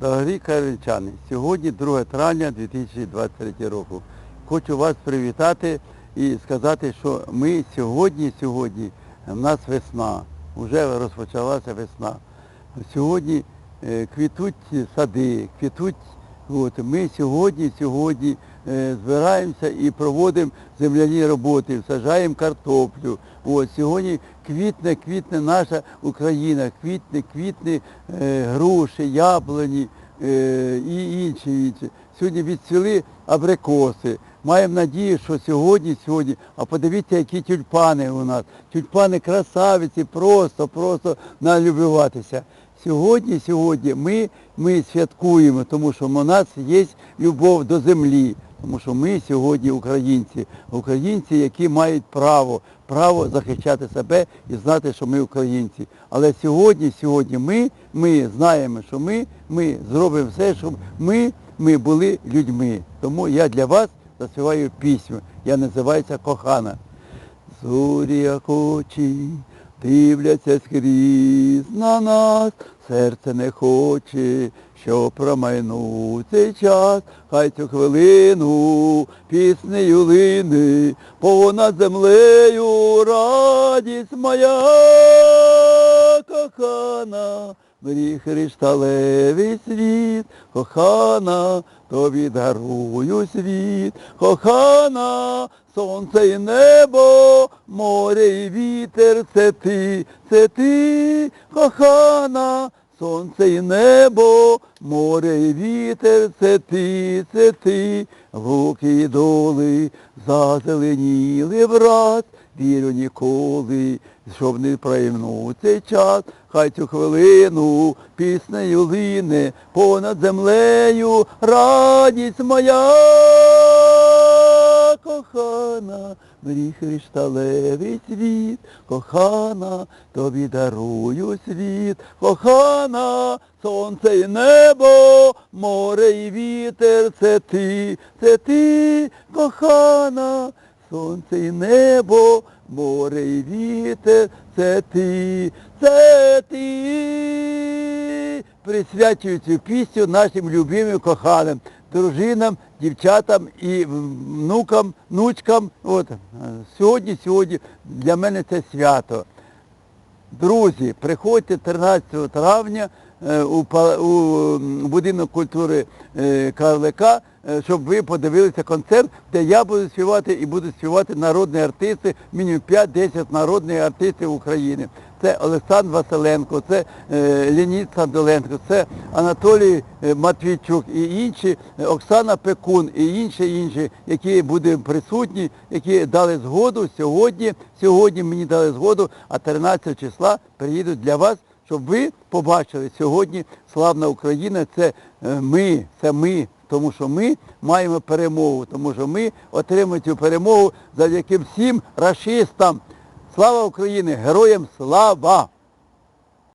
Дорогі карличани, сьогодні 2 травня 2023 року. Хочу вас привітати і сказати, що ми сьогодні, сьогодні, в нас весна, вже розпочалася весна. Сьогодні е, квітуть сади, квітуть, от, ми сьогодні, сьогодні е, збираємося і проводимо земляні роботи, саджаємо картоплю. От, сьогодні квітне, квітне наша Україна, квітне, квітне е, груші, яблуні е, і інші, інші. Сьогодні відцвіли абрикоси. Маємо надію, що сьогодні, сьогодні, а подивіться, які тюльпани у нас. Тюльпани красавиці, просто, просто налюбуватися. Сьогодні, сьогодні ми, ми святкуємо, тому що у нас є любов до землі. Тому що ми сьогодні українці, українці, які мають право, право захищати себе і знати, що ми українці. Але сьогодні, сьогодні ми, ми знаємо, що ми, ми зробимо все, щоб ми, ми були людьми. Тому я для вас заспіваю пісню. Я називаюся Кохана. Зорі як очі дивляться скрізь на нас, серце не хоче, що промайнув цей час, хай цю хвилину піснею лини, понад землею радість моя кохана, мрій кришталевий світ, кохана, тобі дарую світ, кохана, сонце і небо, море і вітер, це ти, це ти, кохана, сонце і небо, море і вітер, це ти, це ти, луки і доли, зазеленіли враз, вірю ніколи, щоб не проймнув цей час, хай цю хвилину піснею лине понад землею. Радість моя кохана, мрій кришталевий світ, кохана, тобі дарую світ, кохана, сонце і небо, море і вітер, це ти, це ти, кохана, сонце і небо, море і вітер, це ти, це ти. Присвячую цю пісню нашим любимим коханим, дружинам, дівчатам і внукам, внучкам. От, сьогодні, сьогодні для мене це свято. Друзі, приходьте 13 травня у, па- у будинок культури е, Карлика, е, щоб ви подивилися концерт, де я буду співати і будуть співати народні артисти, мінімум 5-10 народних артистів України. Це Олександр Василенко, це е, Леонід Сандоленко, це Анатолій е, Матвійчук і інші, е, Оксана Пекун і інші, інші, які будуть присутні, які дали згоду сьогодні, сьогодні мені дали згоду, а 13 числа приїдуть для вас, щоб ви побачили сьогодні славна Україна, це е, ми, це ми, тому що ми маємо перемогу, тому що ми отримаємо цю перемогу завдяки всім расистам. Слава Україні! Героям слава!